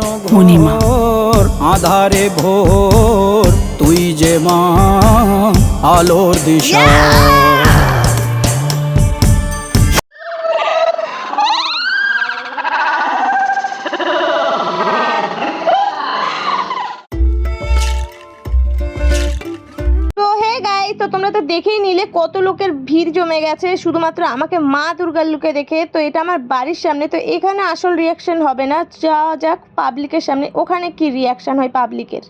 ঘোর আধারে ভোর তুই যে মা আলোর দিশা। কত লোকের ভিড় জমে গেছে, শুধুমাত্র আমাকে মা দুর্গার লুকে দেখে, তো এটা আমার বাড়ির সামনে, তো এখানে আসল রিয়াকশান হবে না যা যাক পাবলিকের সামনে, ওখানে কি রিয়াকশান হয় পাবলিকের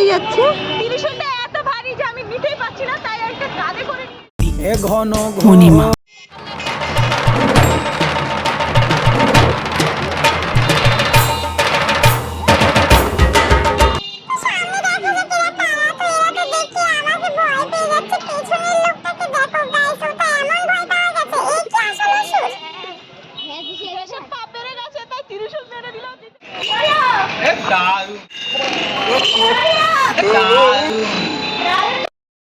মতো যাচ্ছে? এত ভারী যে আমি নিতেই পারছি না তাই একটা কাঁধে করে ঘন পূর্ণিমা। ঘোর পা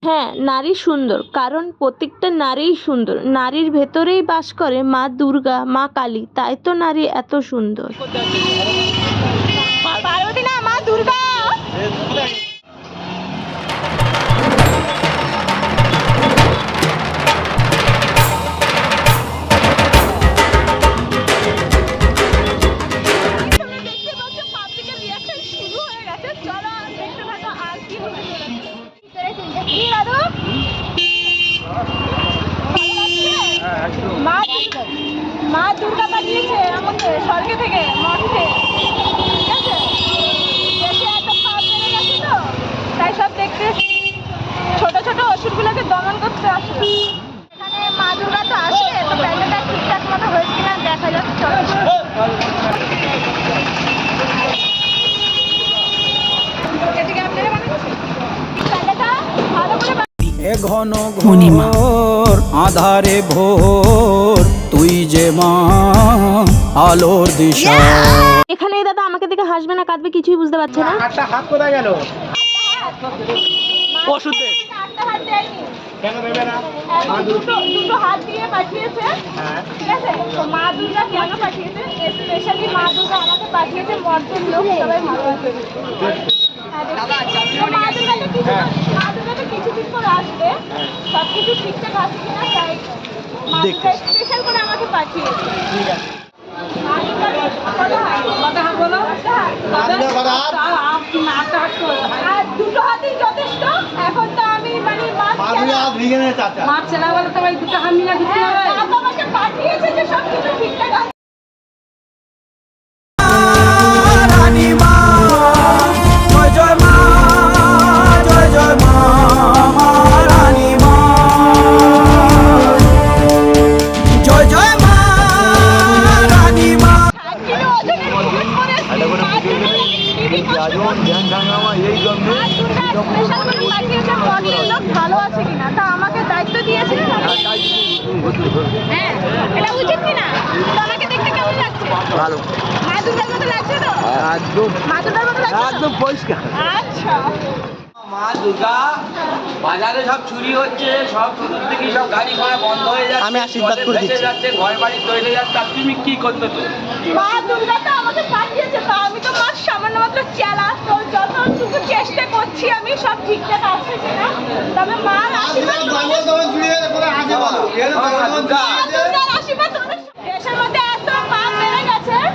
হ্যাঁ নারী সুন্দর, কারণ প্রত্যেকটা নারীই সুন্দর। নারীর ভেতরেই বাস করে মা দুর্গা, মা কালী, তাই তো নারী এত সুন্দর। না ঘন। ঘোর আধারে ভোর তুই যে মা আলোর দিশা। এখানে এই দাদা আমাকে দেখে হাসবে না কাঁদবে কিছুই বুঝতে পারছে না। আটটা হাত কোথায় গেল? দেয়নি কেন দেবে না? দুটো দুটো। হাত দিয়ে পাঠিয়েছে। হ্যাঁ। ঠিক আছে? তো মা দুর্গা কেন পাঠিয়েছে? স্পেশালি মা দুর্গা আমাকে পাঠিয়েছে লোক সবাই আসবে সব ঠিকঠাক আছে কিনা তাই স্পেশাল করে আমাকে পাঠিয়েছে। ঠিক দুটো হাতই যথেষ্ট। এখন তো আমি মানে মাছ বলে তো ভাই দুটো হাত মিলা দিতে হবে পাঠিয়েছে যে সব কিছু ঠিকঠাক হ্যাঁ এটা উচিত কিনা? না তোমাকে দেখতে কেমন লাগছে? ভালো। মা দুর্গার মতো লাগছে তো? একদম। মা দুর্গার মতো লাগছে? একদম পরিষ্কার। আচ্ছা। মা দুর্গা বাজারে সব চুরি হচ্ছে সব চতুর্দিকে সব গাড়ি ঘোড়া বন্ধ হয়ে যাচ্ছে আমি আশীর্বাদ করে দিচ্ছি। যাচ্ছে ঘর বাড়ি তৈরি যাচ্ছে আর তুমি কি করতে তো? মা দুর্গা তো আমাকে পাঠিয়েছে তা আমি তো মার সামান্য মাত্র চেলা তো যতটুকু চেষ্টা করছি আমি সব ঠিকঠাক কিনা? তবে মার আশীর্বাদ মা দুর্গা। মা দুর্গার আশীর্বাদ তোমাদের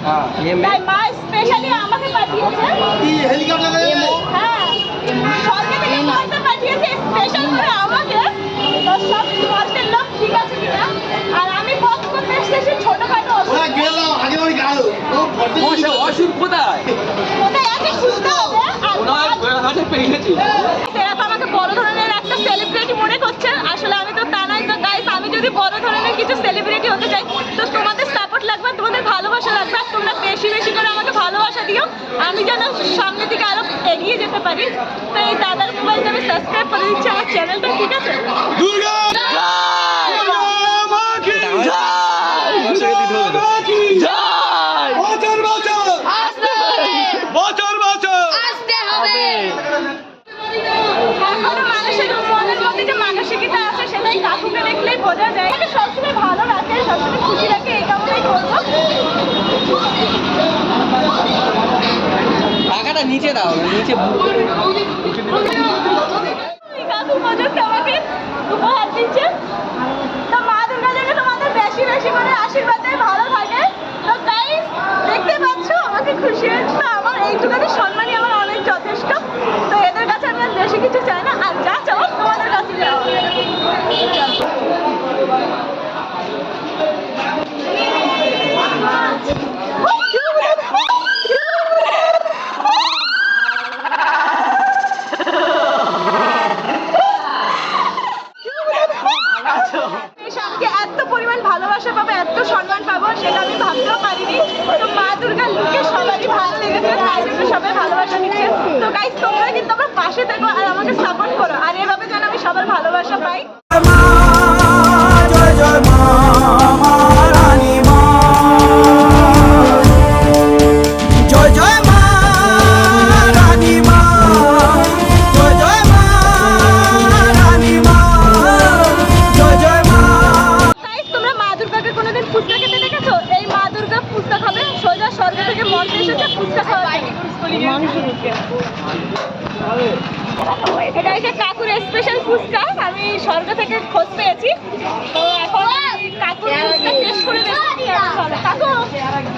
হ্যাঁ। তাই মা স্পেশালি আমাকে পাঠিয়েছে। হ্যাঁ স্বর্গে থেকে মাকে পাঠিয়েছে আমি পথ করতে এসেছি ছোটখাটো ও ভর্তি ও সে অসুখ কোথায় কোথায় আছে খুঁজতে হবে আর ওনার ঘোড়া ঘাটে পেয়েছি এরা তো আমাকে বড় ধরনের একটা সেলিব্রিটি মনে করছে আসলে আমি তো তা নয় তো গাইস আমি যদি বড় ধরনের কিছু সেলিব্রিটি হতে চাই তো তোমাদের সাপোর্ট লাগবে তোমাদের ভালোবাসা লাগবে আর তোমরা বেশি বেশি করে আমাকে ভালোবাসা দিও আমি যেন সামনের দিকে আরও এগিয়ে যেতে পারি। তো এই দাদার মোবাইলটা আমি সাবস্ক্রাইব করে দিচ্ছি আমার চ্যানেলটা ঠিক আছে? দুর্গা বছর বছর বছর বছর এখনও মানুষের মনের মধ্যে যে মানসিকতা আছে সেটাই কাকুকে দেখলেই বোঝা যায় আমাকে সবসময় ভালো রাখে সবসময় খুশি রাখে এই কামনাই করব টাকাটা নিচে দাও নিচে কাকু পর্যন্ত আমাকে উপহার দিচ্ছে তো মা দুর্গা যেন তোমাদের বেশি বেশি করে আশীর্বাদ দেয় ভালো থাকে দাও নিচে দেখতে পাচ্ছ আমাকে খুশি হয়েছে আমার এইটুখানি সম্মানই ভালোবাসা পাই।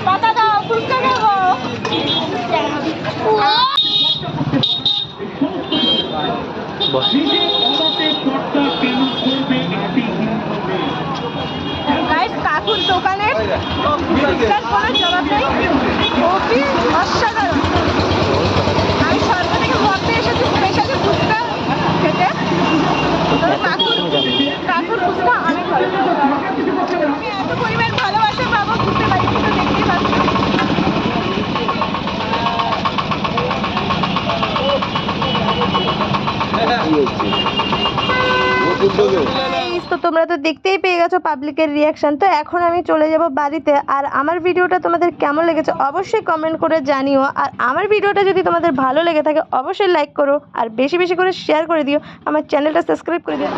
পাতা দাও ফুচকা গাইস কাকুর দোকানের ফুচকার কোনো জবাব খুবই অসাধারণ। আমি স্বর্গ থেকে মধ্যে এসেছি স্পেশালি ফুচকা খেতে। কাকুর কাকুর ফুচকা অনেক ভালো। এত পরিমাণ ভালোবাসা পাবো বুঝতে পারি কিন্তু দেখতেই পাচ্ছ Guys, তো তোমরা তো দেখতেই পেয়ে গেছো পাবলিকের রিয়াকশান তো এখন আমি চলে যাব বাড়িতে। আর আমার ভিডিওটা তোমাদের কেমন লেগেছে অবশ্যই কমেন্ট করে জানিও। আর আমার ভিডিওটা যদি তোমাদের ভালো লেগে থাকে, অবশ্যই লাইক করো। আর বেশি বেশি করে শেয়ার করে দিও। আমার চ্যানেলটা সাবস্ক্রাইব করে দিও.